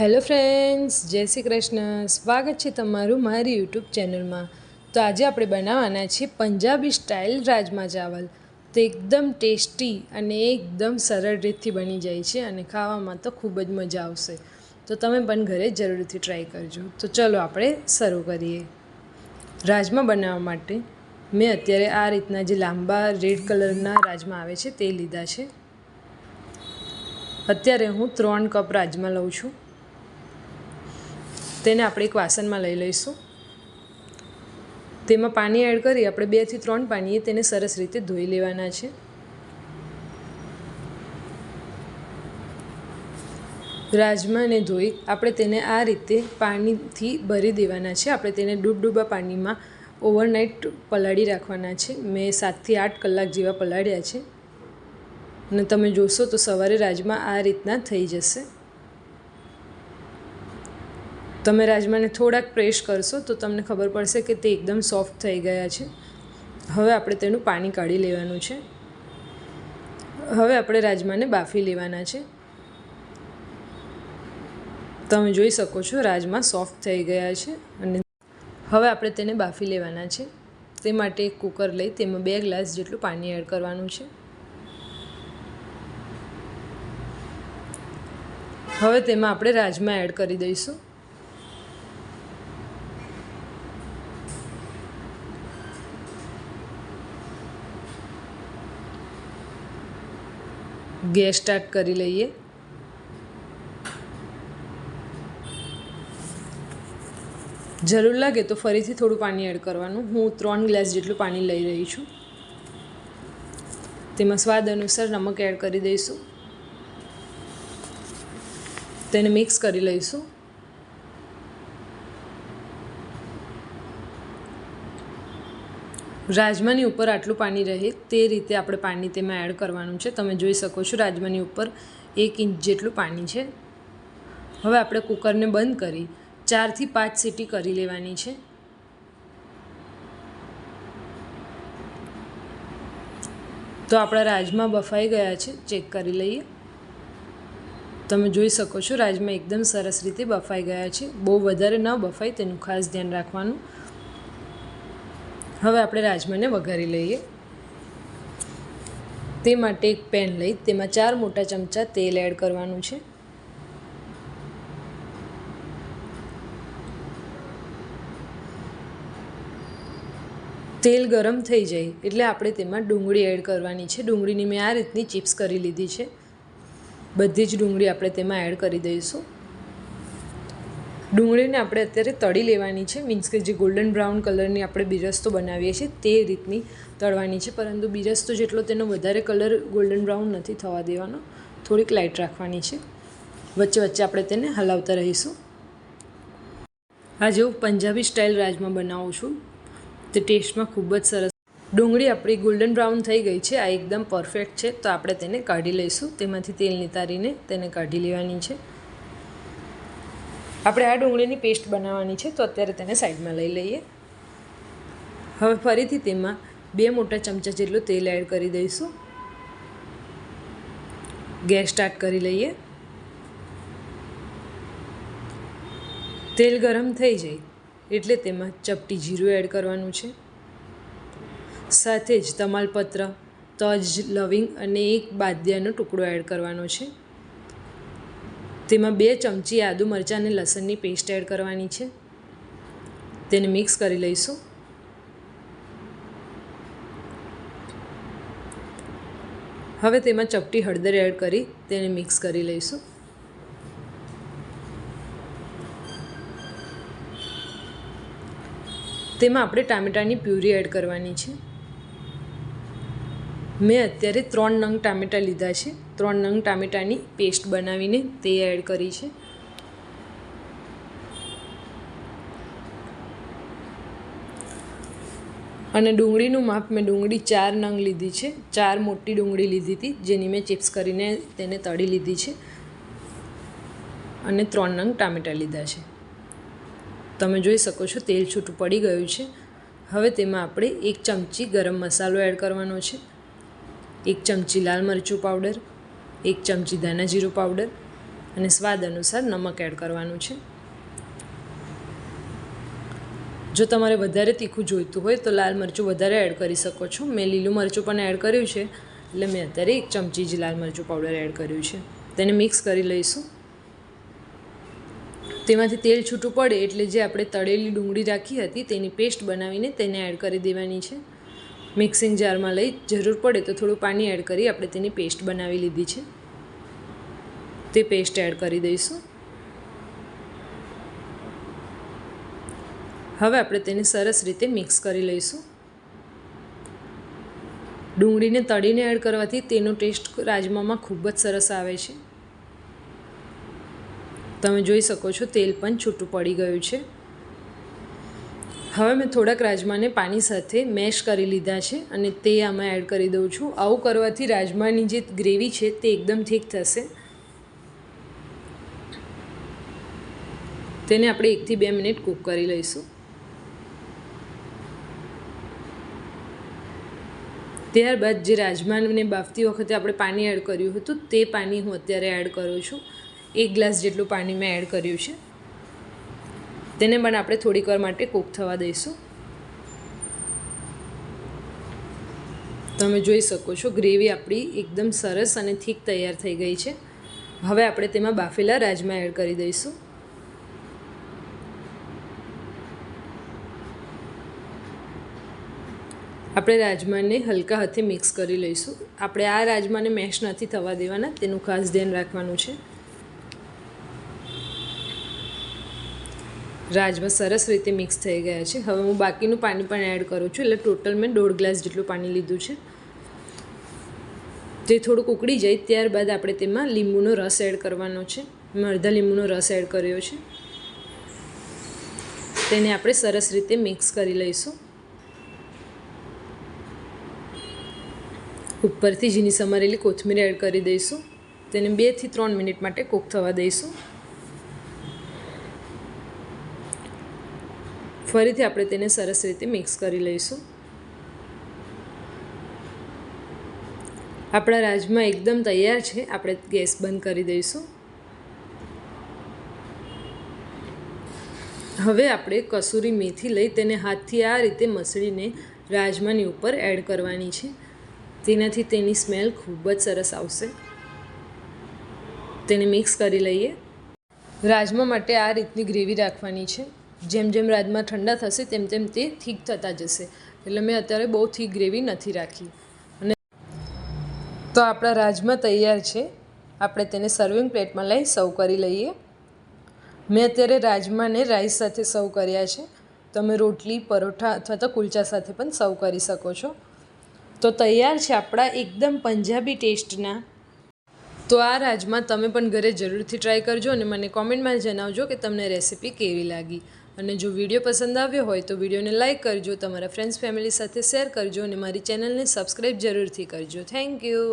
Hello friends, જય શ્રી કૃષ્ણ. સ્વાગત છે તમારું મારી યુટ્યુબ ચેનલમાં. તો આજે આપણે બનાવવાના છીએ પંજાબી સ્ટાઇલ રાજમા ચાવલ. તો એકદમ ટેસ્ટી અને એકદમ સરળ રીતથી બની જાય છે અને ખાવામાં તો ખૂબ જ મજા આવશે. તો તમે પણ ઘરે જરૂરથી ટ્રાય કરજો. તો ચલો આપણે શરૂ કરીએ. રાજમા બનાવવા માટે મેં અત્યારે આ રીતના જે લાંબા રેડ કલરના રાજમા આવે છે તે લીધા છે. અત્યારે હું ત્રણ કપ રાજમા લઉં છું. તેને આપણે એક વાસણમાં લઈ લઈશું. તેમાં પાણી એડ કરી આપણે બેથી ત્રણ પાણીએ તેને સરસ રીતે ધોઈ લેવાના છે. રાજમાને ધોઈ આપણે તેને આ રીતે પાણીથી ભરી દેવાના છે. આપણે તેને ડૂબડૂબા પાણીમાં ઓવરનાઇટ પલાળી રાખવાના છે. મેં સાતથી આઠ કલાક જેવા પલાળ્યા છે. અને તમે જોશો તો સવારે રાજમા આ રીતના થઈ જશે. તમે રાજમાને થોડાક પ્રેસ કરશો તો તમને ખબર પડશે કે તે એકદમ સોફ્ટ થઈ ગયા છે. હવે આપણે તેનું પાણી કાઢી લેવાનું છે. હવે આપણે રાજમાને બાફી લેવાના છે. તમે જોઈ શકો છો રાજમા સોફ્ટ થઈ ગયા છે અને હવે આપણે તેને બાફી લેવાના છે. તે માટે એક કુકર લઈ તેમાં બે ગ્લાસ જેટલું પાણી એડ કરવાનું છે. હવે તેમાં આપણે રાજમા એડ કરી દઈશું. ગેસ સ્ટાર્ટ કરી લઈએ. જરૂર લાગે તો ફરીથી થોડું પાણી એડ કરવાનું. હું ત્રણ ગ્લાસ જેટલું પાણી લઈ રહી છું. તેમાં સ્વાદ અનુસાર નમક એડ કરી દઈશું. તેને મિક્સ કરી લઈશું. રાજમાની ઉપર આટલું પાણી રહે તે રીતે આપણે પાણી તેમાં એડ કરવાનું છે. તમે જોઈ શકો છો રાજમાની ઉપર એક ઇંચ જેટલું પાણી છે. હવે આપણે કુકરને બંધ કરી ચારથી પાંચ સીટી કરી લેવાની છે. તો આપણા રાજમા બફાઈ ગયા છે. ચેક કરી લઈએ. તમે જોઈ શકો છો રાજમા એકદમ સરસ રીતે બફાઈ ગયા છે. બહુ વધારે ન બફાય, તેનું ખાસ ધ્યાન રાખવાનું. હવે આપણે રાજમાને વઘારી લઈએ. તે માટે એક પેન લઈ, તેમાં ચાર મોટા ચમચા તેલ એડ કરવાનું છે. તેલ ગરમ થઈ જાય એટલે આપણે તેમાં ડુંગળી એડ કરવાની છે. ડુંગળીની મેં આ રીતની ચિપ્સ કરી લીધી છે. બધી જ ડુંગળી આપણે તેમાં એડ કરી દઈશું. ડુંગળીને આપણે અત્યારે તળી લેવાની છે. મીન્સ કે જે ગોલ્ડન બ્રાઉન કલરની આપણે બિરસ્તો બનાવીએ છીએ તે રીતની તળવાની છે. પરંતુ બિરસ્તો જેટલો તેનો વધારે કલર ગોલ્ડન બ્રાઉન નથી થવા દેવાનો. થોડીક લાઇટ રાખવાની છે. વચ્ચે વચ્ચે આપણે તેને હલાવતા રહીશું. આજે હું પંજાબી સ્ટાઇલ રાજમાં બનાવું છું. તે ટેસ્ટમાં ખૂબ જ સરસ. ડુંગળી આપણી ગોલ્ડન બ્રાઉન થઈ ગઈ છે. આ એકદમ પરફેક્ટ છે. તો આપણે તેને કાઢી લઈશું. તેમાંથી તેલ નિતારીને તેને કાઢી લેવાની છે. આપણે આ ડુંગળીની પેસ્ટ બનાવવાની છે, તો અત્યારે તેને સાઈડમાં લઈ લઈએ. હવે ફરીથી તેમાં બે મોટા ચમચા જેટલું તેલ એડ કરી દઈશું. ગેસ સ્ટાર્ટ કરી લઈએ. તેલ ગરમ થઈ જાય એટલે તેમાં ચપટી જીરું એડ કરવાનું છે. સાથે જ તમાલપત્ર, તજ, લવિંગ અને એક બાદિયાનો ટુકડો એડ કરવાનો છે. તેમાં બે ચમચી આદુ મરચાં અને લસણની પેસ્ટ એડ કરવાની છે. તેને મિક્સ કરી લઈશું. હવે તેમાં ચપટી હળદર એડ કરી તેને મિક્સ કરી લઈશું. તેમાં આપણે ટામેટાની પ્યુરી એડ કરવાની છે. મેં અત્યારે ત્રણ નંગ ટામેટાં લીધા છે. ત્રણ નંગ ટામેટાની પેસ્ટ બનાવીને તે એડ કરી છે. અને ડુંગળીનું માપ મેં ડુંગળી ચાર નંગ લીધી છે. ચાર મોટી ડુંગળી લીધી હતી, જેની મેં ચિપ્સ કરીને તેને તળી લીધી છે. અને ત્રણ નંગ ટામેટાં લીધા છે. તમે જોઈ શકો છો, તેલ છૂટું પડી ગયું છે. હવે તેમાં આપણે એક ચમચી ગરમ મસાલો એડ કરવાનો છે. એક ચમચી લાલ મરચું પાવડર એક ચમચી ધાણા જીરું પાવડર અને સ્વાદ અનુસાર નમક એડ કરવાનું છે. જો તમારે વધારે તીખું જોઈતું હોય તો લાલ મરચું વધારે એડ કરી શકો છો. મેં લીલું મરચું પણ એડ કર્યું છે, એટલે મેં અત્યારે એક ચમચી જ લાલ મરચું પાવડર એડ કર્યું છે. તેને મિક્સ કરી લઈશું. તેમાંથી તેલ છૂટું પડે એટલે જે આપણે તળેલી ડુંગળી રાખી હતી તેની પેસ્ટ બનાવીને તેને એડ કરી દેવાની છે. મિક્સિંગ જારમાં લઈ જરૂર પડે તો થોડું પાણી એડ કરી આપણે તેની પેસ્ટ બનાવી લીધી છે. તે પેસ્ટ એડ કરી દઈશું. હવે આપણે તેને સરસ રીતે મિક્સ કરી લઈશું. ડુંગળીને તળીને એડ કરવાથી તેનો ટેસ્ટ રાજમામાં ખૂબ જ સરસ આવે છે. તમે જોઈ શકો છો તેલ પણ છૂટું પડી ગયું છે. હવે મેં થોડાક રાજમાને પાણી સાથે મેશ કરી લીધા છે અને તે આમાં એડ કરી દઉં છું. આવું કરવાથી રાજમાની જે ગ્રેવી છે તે એકદમ ઠીક થશે. તેને આપણે એકથી બે મિનિટ કૂક કરી લઈશું. ત્યારબાદ જે રાજમાને બાફતી વખતે આપણે પાણી એડ કર્યું હતું, તે પાણી હું અત્યારે એડ કરું છું. એક ગ્લાસ જેટલું પાણી મેં એડ કર્યું છે. તેને પણ આપણે થોડીક વાર માટે કૂક થવા દઈશું. તમે જોઈ શકો છો, ગ્રેવી આપણી એકદમ સરસ અને થીક તૈયાર થઈ ગઈ છે. હવે આપણે તેમાં બાફેલા રાજમા એડ કરી દઈશું. આપણે રાજમાને હલકા હાથે મિક્સ કરી લઈશું. આપણે આ રાજમાને મેશ નથી થવા દેવાના, તેનું ખાસ ધ્યાન રાખવાનું છે. રાજમા સરસ રીતે મિક્સ થઈ ગયા છે. હવે હું બાકીનું પાણી પણ એડ કરું છું. એટલે ટોટલ મેં દોઢ ગ્લાસ જેટલું પાણી લીધું છે. જે થોડુંક ઉકળી જાય ત્યારબાદ આપણે તેમાં લીંબુનો રસ એડ કરવાનો છે. મેં અડધા લીંબુનો રસ એડ કર્યો છે. તેને આપણે સરસ રીતે મિક્સ કરી લઈશું. ઉપરથી જીની સમારેલી કોથમીર એડ કરી દઈશું. તેને બેથી ત્રણ મિનિટ માટે કૂક થવા દઈશું. ફરીથી આપણે તેને સરસ રીતે મિક્સ કરી લઈશું. આપણા રાજમા એકદમ તૈયાર છે. આપણે ગેસ બંધ કરી દઈશું. હવે આપણે કસૂરી મેથી લઈ તેને હાથથી આ રીતે મસળીને રાજમાની ઉપર એડ કરવાની છે. તેનાથી તેની સ્મેલ ખૂબ જ સરસ આવશે. તેને મિક્સ કરી લઈએ. રાજમા માટે આ રીતની ગ્રેવી રાખવાની છે. જેમ જેમ રાજમા ઠંડા થશે તેમ તેમ તે થીક થતા જશે. એટલે મેં અત્યારે બહુ થીક ગ્રેવી નથી રાખી. અને તો આપણા રાજમા તૈયાર છે. આપણે તેને સર્વિંગ પ્લેટમાં લઈ સર્વ કરી લઈએ. મેં અત્યારે રાજમાને રાઈસ સાથે સર્વ કર્યા છે. તમે રોટલી, પરોઠા અથવા તો કુલચા સાથે પણ સર્વ કરી શકો છો. તો તૈયાર છે આપણા એકદમ પંજાબી ટેસ્ટના. તો આ રાજમાં તમે પણ ઘરે જરૂરથી ટ્રાય કરજો અને મને કોમેન્ટમાં જણાવજો કે તમને રેસીપી કેવી લાગી. અને જો વીડિયો પસંદ આવ્યો હોય તો વિડીયોને લાઇક કરજો, તમારા ફ્રેન્ડ્સ ફેમિલી સાથે શેર કરજો અને મારી ચેનલને સબસ્ક્રાઈબ જરૂરથી કરજો. Thank you